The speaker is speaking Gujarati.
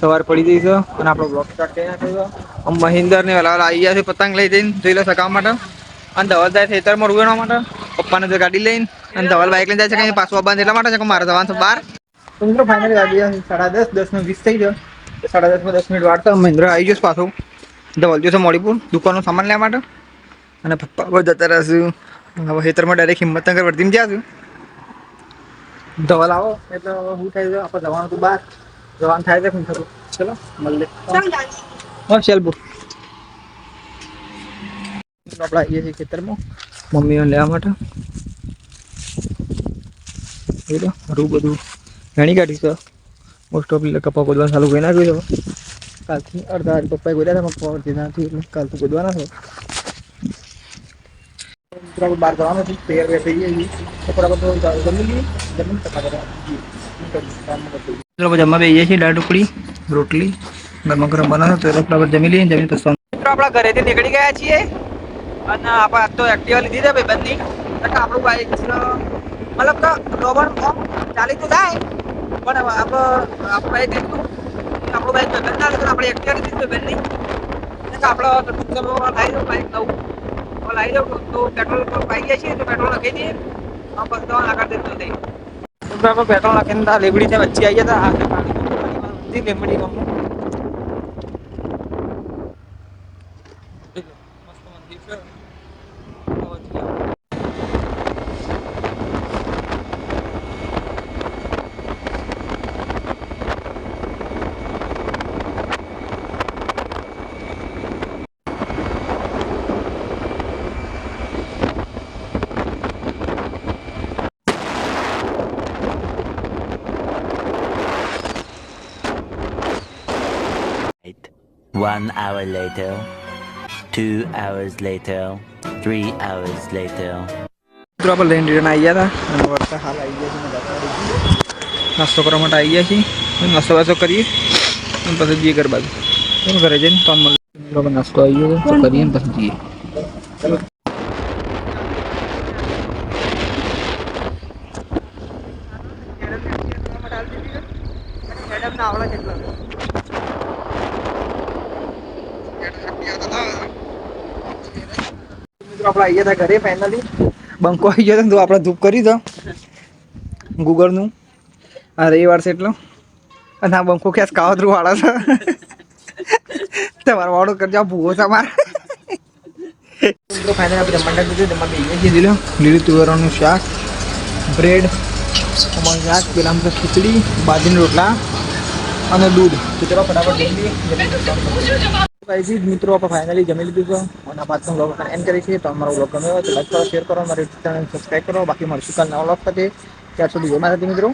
સવાર પડી જઈશું અને આપણો બ્લોક સ્ટાર્ટ કરી નાખ્યો મહિન્દર ને વેલા વેલા આવી ગયા છે પતંગ લઈ જઈને જોઈ લો સકાવવા માટે. અને ધવલ જાય ખેતરમાં રૂવેણવા માટે. પપ્પાને જો ગાડી લઈને અને ધવલ બાઇક લઈને જાય છે કઈ પાછું આવવાનું એટલા માટે છે કે મારે જવાનું છે બાર તો મિત્રો ફાઇનલી ગાડી સાડા દસ દસ ને વીસ થઈ ગયો. સાડા દસમાં દસ મિનિટ વાળતા મહિન્દ્ર આવી જશે પાછું. ધવલ જશે મોડીપુર દુકાનનું સામાન લેવા માટે. અને પપ્પા જતા રહેશું હવે ખેતરમાં ડાયરેક્ટ હિંમતનગર વર્ધીને જ્યાં છું. ધવલ આવો એટલે હું થાય છે આપણે જવાનું તું બહાર. જવાનું થાય છે હું ખરું ચલો મળીએ. હા ચાલ બો આપણે આવીએ છીએ ખેતરમાં. મમ્મીને લેવા માટે. હરું બધું ઘણી કાઢી છે. મોસ્ટ ઓફ કપા ગોદવાનું ચાલુ કરી નાખ્યું છે. કાલથી અડધા અડધી પપ્પાએ ગોદ્યા હતા પપ્પા અડધી નથી એટલે કાલથી ગોદવાના છે. આપણે બહાર જવાનું છે તૈયાર વૈયાર થઈ ગયા છીએ કપડા બધું જમી લઈએ. જમીન ટકા આપણે જમવા બેસીએ છીએ દાળ ઢોકળી રોટલી ગરમ ગરમ બનાવે તો એ લોકો આપણે જમી લઈએ જમીન પછી મિત્રો આપણા ઘરેથી નીકળી ગયા છીએ. અને આપણે આજ તો એક્ટિવા લીધી છે ભાઈ બંધની એટલે આપણું બાઈક મતલબ કે રોબર ચાલી તો જાય પણ આપણે આપણું બાઈક લીધું આપણું બાઈક બંધ ના લીધું આપણે એક્ટિવા લીધી એટલે કે આપણે લાવી દઉં બાઈક નવું. હવે લાવી દઉં તો પેટ્રોલ પાઈ ગયા છીએ તો પેટ્રોલ નાખી દઈએ. આ દવા આગળ દેતો તો આપણે પેટ્રોલ નાખીને તા લીમડી છે વચ્ચે આવી ગયા હતા પાણી લીમડી ગમું મસ્ત મંદિર છે. One hour later, two hours later, three hours later. મિત્રો આપણે લઈને રિટર્ન આવી ગયા હતા અને વળતા હાલ આવી ગયા છીએ મજા નાસ્તો કરવા માટે આવી ગયા છીએ. નાસ્તો વાસ્તો કરીએ. અને પછી જઈએ ઘર બાજુ. ચાલો ઘરે જઈને તો મિત્રો આપણે નાસ્તો આવી ગયો છે તો કરીએ ને પછી જઈએ. આવી ગયા ઘરે ફાઇનલી બંકો આવી ગયો તો આપણે ધૂપ કરી દો. ગૂગળનું આ રવિવાર છે એટલો. અને આ બંકો ક્યાં કાવતરું વાળા છે? તમારો વાળો કરજો ભૂવો છે અમારે. મિત્રો ફાઇનલ આપણે જમવા કીધું લીલું. તુવેરનું શાક, બ્રેડ અમારું શાક, પેલા આપણે ખીચડી, બાજરીના રોટલા અને દૂધ. તો ચલો ફટાફટ લઈએ. ગાઈઝ મિત્રો, આપણે ફાઇનલી જમી લીધું છે. અને પાછળ બ્લોગ એન્ડ કરી છે તો અમારો બ્લોગ ગમ્યો હોય તો લાઈક કરો શેર કરો મારી ચેનલ સબસ્ક્રાઈબ કરો. બાકી મળશું કાલ નવા બ્લોગ સાથે. ત્યાર સુધી જય માતાજી, મિત્રો.